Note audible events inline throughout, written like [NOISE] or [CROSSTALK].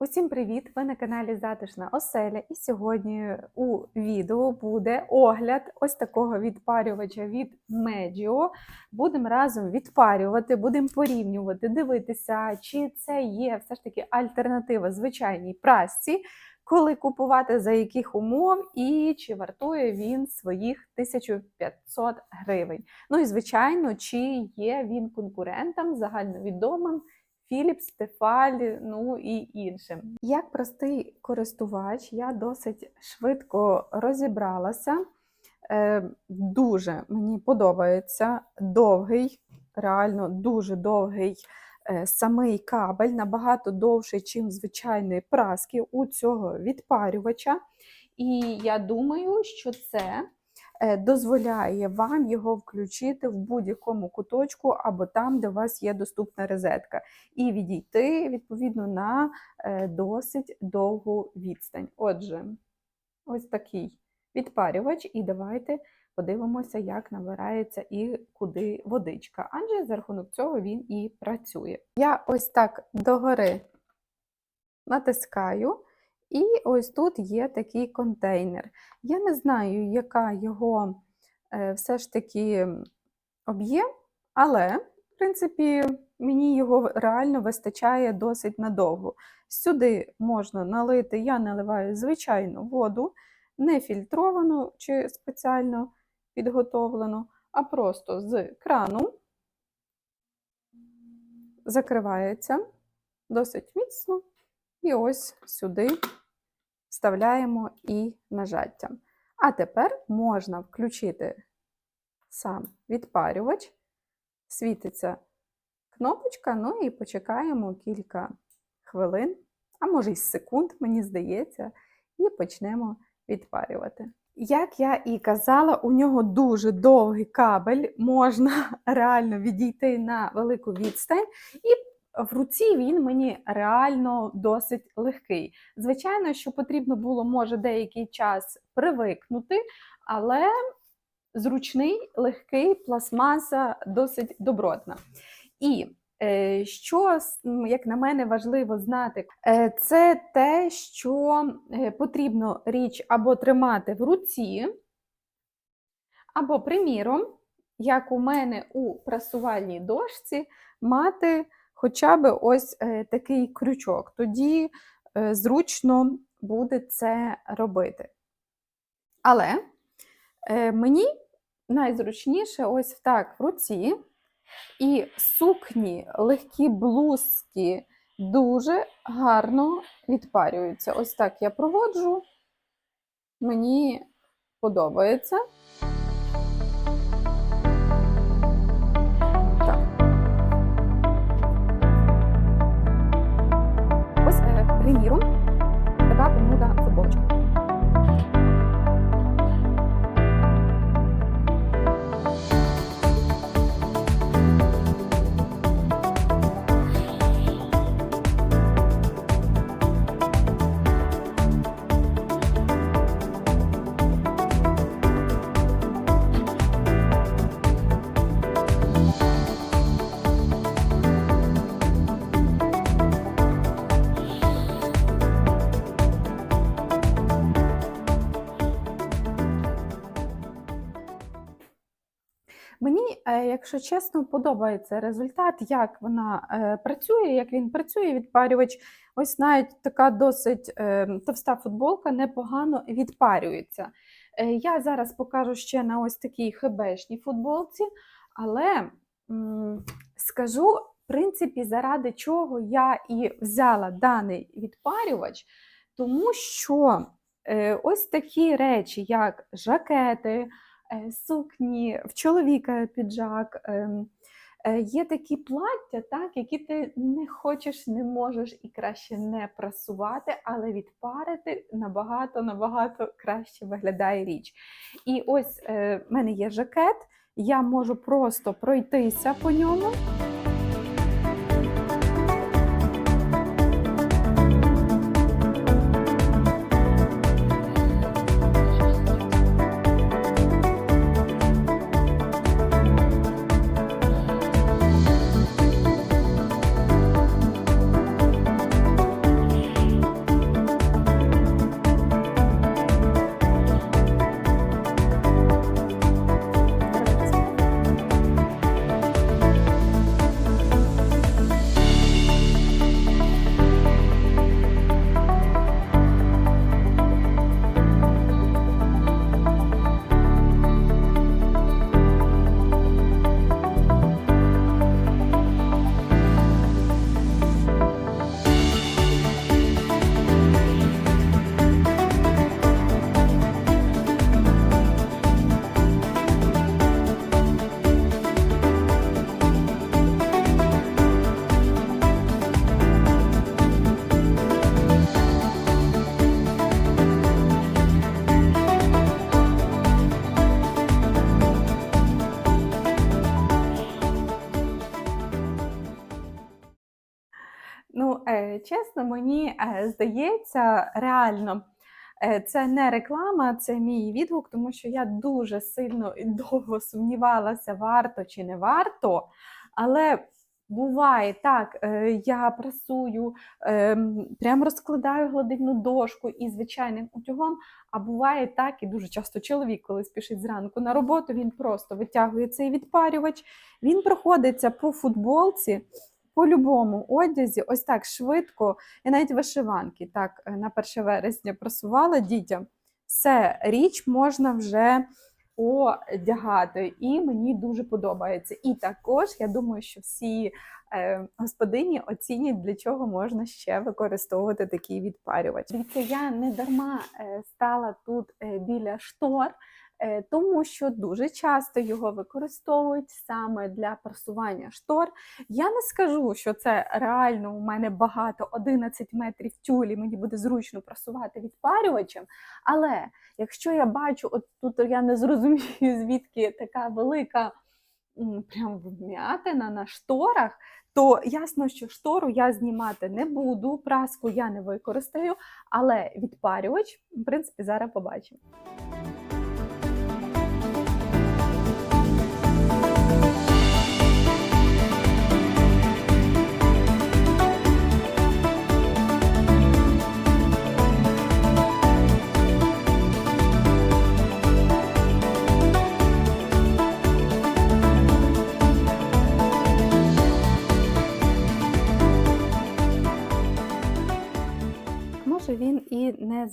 Усім привіт! Ви на каналі Затишна Оселя. І сьогодні у відео буде огляд ось такого відпарювача від Medio. Будемо разом відпарювати, будемо порівнювати, дивитися, чи це є все ж таки альтернатива звичайній прасці, коли купувати, за яких умов, і чи вартує він своїх 1500 гривень. Ну і звичайно, чи є він конкурентом загальновідомим. Philips, Tefal, ну і іншим. Як простий користувач, я досить швидко розібралася. Е, Дуже мені подобається довгий, реально дуже довгий е, самий кабель, набагато довший, ніж звичайної праски у цього відпарювача. І я думаю, що це дозволяє вам його включити в будь-якому куточку або там, де у вас є доступна розетка, і відійти відповідно на е, досить довгу відстань. Отже, ось такий відпарювач, і давайте подивимося, як набирається і куди водичка. Адже за рахунок цього він і працює. Я ось так догори натискаю. І ось тут є такий контейнер. Я не знаю, яка його е, все ж таки об'єм, але, в принципі, мені його реально вистачає досить надовго. Сюди можна налити, я наливаю звичайну воду, не фільтровану чи спеціально підготовлену, а просто з крану закривається досить міцно. І ось сюди вставляємо і нажаттям. А тепер можна включити сам відпарювач, світиться кнопочка, ну і почекаємо кілька хвилин, а може й секунд, мені здається, і почнемо відпарювати. Як я і казала, у нього дуже довгий кабель, можна [LAUGHS] реально відійти на велику відстань і в руці він мені реально досить легкий. Звичайно, що потрібно було, може, деякий час привикнути, але зручний, легкий, пластмаса досить добротна. І е, що, як на мене, важливо знати, е, це те, що е, потрібно річ або тримати в руці, або, приміром, як у мене у прасувальній дошці, мати хоча б ось е, такий крючок. Тоді е, зручно буде це робити. Але е, мені найзручніше ось так в руці. І сукні, легкі блузки дуже гарно відпарюються. Ось так я проводжу, мені подобається. Приміром, така помуда футболочка. Якщо чесно, подобається результат, як вона е, працює, як він працює, відпарювач. Ось навіть така досить е, товста футболка непогано відпарюється. Я зараз покажу ще на ось такій хебешній футболці, але скажу, в принципі, заради чого я і взяла даний відпарювач, тому що ось такі речі, як жакети. Е, сукні, в чоловіка піджак. Ем, е, є такі плаття, так, які ти не хочеш, не можеш і краще не прасувати, але відпарити набагато-набагато краще виглядає річ. І ось е, в мене є жакет, я можу просто пройтися по ньому. Чесно, мені е, здається, реально. е, Це не реклама, це мій відгук, тому що я дуже сильно і довго сумнівалася, варто чи не варто. Але буває так, е, я прасую, ем, прям розкладаю гладильну дошку із звичайним утюгом. А буває так, і дуже часто чоловік, коли спішить зранку на роботу, він просто витягує цей відпарювач, він проходиться по футболці, по любому одязі, ось так швидко. І навіть вишиванки так е, на 1 вересня просувала дітям. Все, річ можна вже одягати, і мені дуже подобається. І також я думаю, що всі е, господині оцінять, для чого можна ще використовувати такий відпарювач. Дивіться, я не дарма е, стала тут біля штор. Е, Тому що дуже часто його використовують саме для прасування штор. Я не скажу, що це реально у мене багато 11 метрів тюлі, мені буде зручно прасувати відпарювачем. Але якщо я бачу, от тут я не зрозумію, [LAUGHS] звідки така велика прям вм'ятина на шторах, то ясно, що штору я знімати не буду, праску я не використаю, але відпарювач, в принципі, зараз побачимо.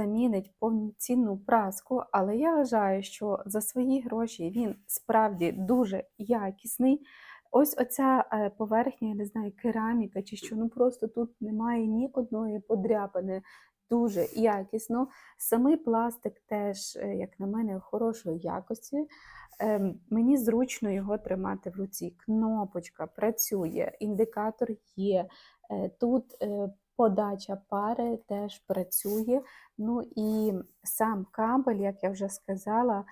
Замінить повноцінну праску, але я вважаю, що за свої гроші він справді дуже якісний. Ось оця е, поверхня, я не знаю, кераміка чи що, ну просто тут немає ні одної подряпини. Дуже якісно. Самий пластик теж, е, як на мене, хорошої якості. Ем, Мені зручно його тримати в руці. Кнопочка працює, індикатор є. Е, Тут подача пари теж працює. Ну і сам кабель, як я вже сказала,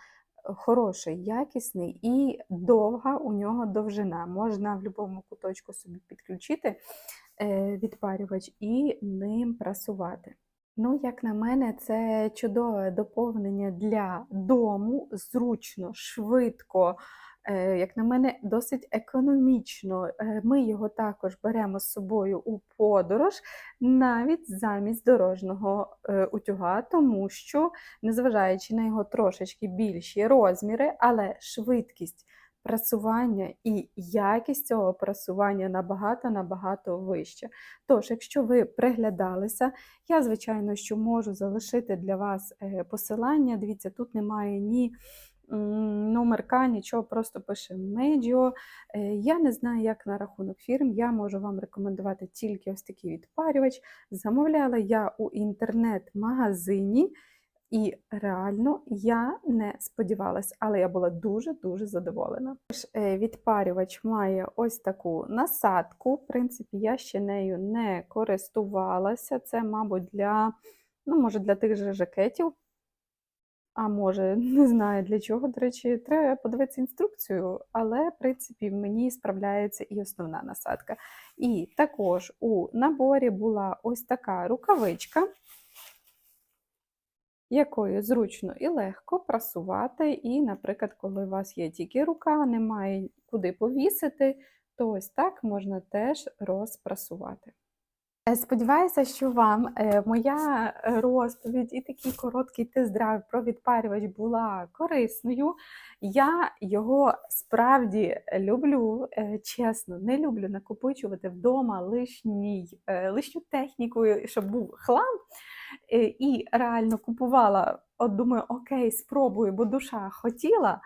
хороший, якісний і довга у нього довжина. Можна в будь-якому куточку собі підключити е, відпарювач і ним прасувати. Ну, як на мене, це чудове доповнення для дому, зручно, швидко. Е, Як на мене, досить економічно. Е, Ми його також беремо з собою у подорож, навіть замість дорожнього е, утюга, тому що, незважаючи на його трошечки більші розміри, але швидкість прасування і якість цього прасування набагато-набагато вища. Тож, якщо ви приглядалися, я, звичайно, що можу залишити для вас посилання. Дивіться, тут немає ні м, номерка, нічого, просто пише Медіо. Е, Я не знаю, як на рахунок фірм. Я можу вам рекомендувати тільки ось такий відпарювач. Замовляла я у інтернет-магазині. І реально я не сподівалась, але я була дуже-дуже задоволена. Тож, е, Відпарювач має ось таку насадку. В принципі, я ще нею не користувалася. Це, мабуть, для, ну, може, для тих же жакетів. А може, [LAUGHS] не знаю для чого, до речі, треба подивитися інструкцію, але, в принципі, мені справляється і основна насадка. І також у наборі була ось така рукавичка якою зручно і легко прасувати. І, наприклад, коли у вас є тільки рука, немає куди повісити, то ось так можна теж розпрасувати. Е, Сподіваюся, що вам е, моя розповідь і такий короткий тест-драйв про відпарювач була корисною. Я його справді люблю, е, чесно, не люблю накопичувати вдома лишній, лишню техніку, щоб був хлам. І реально купувала, от думаю, окей, спробую, бо душа хотіла.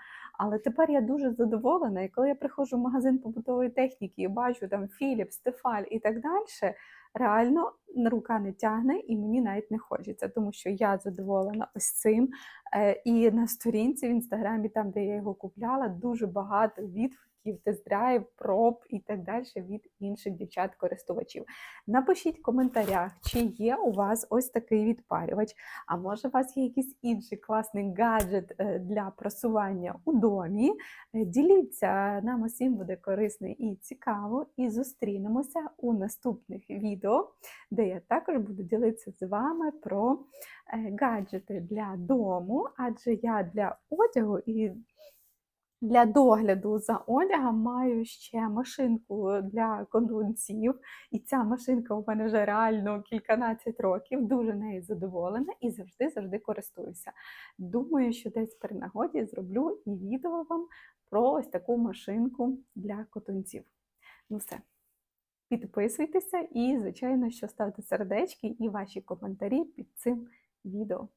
Але тепер я дуже задоволена. І коли я приходжу в магазин побутової техніки і бачу там Філіп, Стефаль і так далі, реально рука не тягне і мені навіть не хочеться, тому що я задоволена ось цим. Е, І на сторінці в інстаграмі, там, де я його купляла, дуже багато відгуків відгуків, тест-драйв, проб і так далі від інших дівчат-користувачів. Напишіть в коментарях, чи є у вас ось такий відпарювач, а може у вас є якийсь інший класний гаджет е, для просування у домі. Е, Діліться, нам усім буде корисно і цікаво, і зустрінемося у наступних відео, де я також буду ділитися з вами про е, гаджети для дому, адже я для одягу і для догляду за одягом маю ще машинку для кондунців, і ця машинка у мене вже реально кільканадцять років, дуже нею задоволена і завжди завжди користуюся. Думаю, що десь при нагоді зроблю і відео вам про ось таку машинку для котунців. Ну все. Підписуйтеся і, звичайно, що ставте сердечки і ваші коментарі під цим відео.